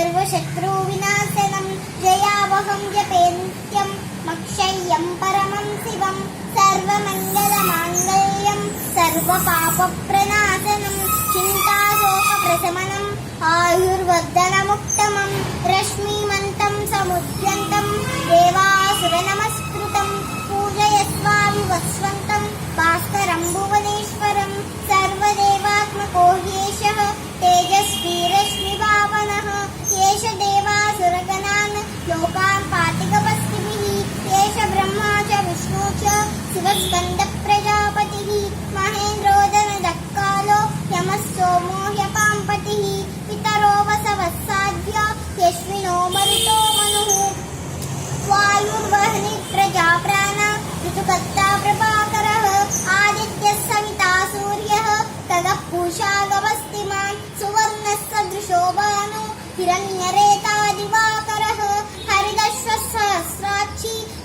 पुण्यं सर्वशत्रुविनाशनं जयावहं जपे नित्यं मक्षय्यं परमं शिवं सर्वमङ्गलमाङ्गल्यं सर्वपापप्रणाशनं चिन्ताशोकप्रशमनम् आयुर्वर्धनमुत्तमं मरुतो मनुः। वायुर्वह्नि प्रजा प्राण, ऋतुकर्ता प्रभाकरः, आदित्यः सविता सूर्यः खगः पूषा गवस्तिमान् सुवर्णः सदृशो भानु हिरण्यरेता दिवाकरः हरिदश्वः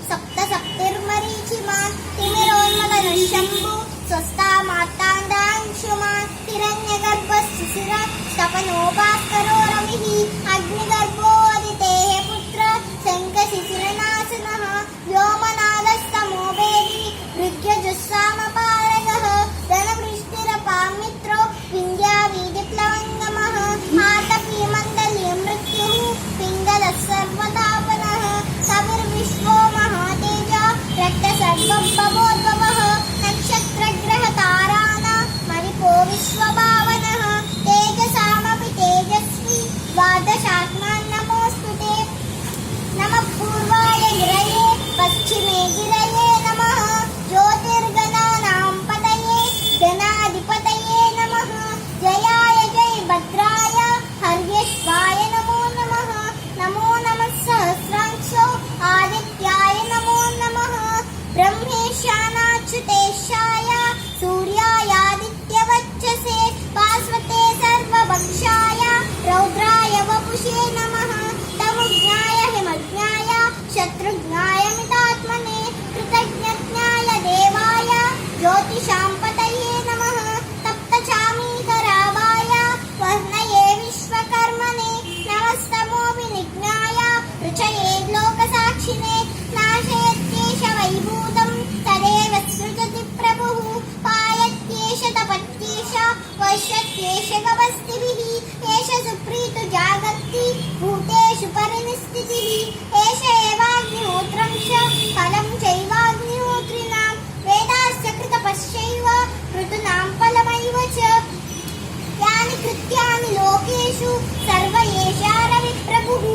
सप्त सप्तिर्मरीचिमान् तिमिरोन्मदनः शम्भु, स्वस्ता माताण्डांशुमान् हिरण्यगर्भः शिशिर तपनो भास्करो रविः अग्निगर्भो गिरये नमः। जय भद्राय। हर्यश्वाय नमो नमः। नमो नमः सहस्रांशो। आदित्याय नमो नमः। ब्रह्मेशानाच्युतेशाय। सूर्यायादित्यवच्चसे भास्वते सर्वभक्षाय वपुषे नमः। वश्यत्येष गवस्तिभिः एष सुप्रीतु जागर्ति भूतेषु परिनिस्थितिः एष एवाग्निहोत्रं च फलं चैवाग्निहोत्रिणां वेदाश्च कृतपश्चैव ऋतूनां फलमैव च यानि कृत्यानि लोकेषु सर्व एषा रविप्रभुः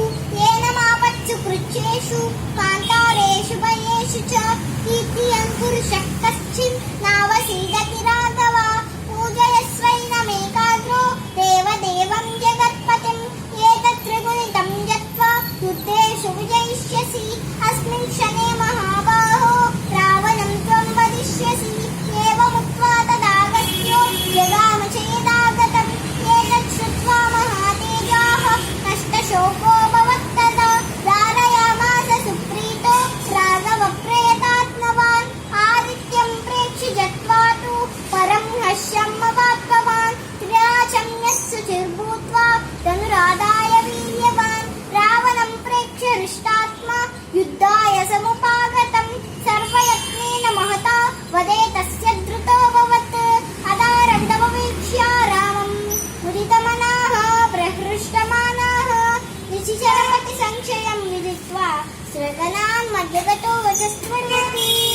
येन मापत्सु कृच्छ्रेषु निशिचरपति संशयं विदित्वा स्वगणान् मध्यगतो वचस्त्वन्यति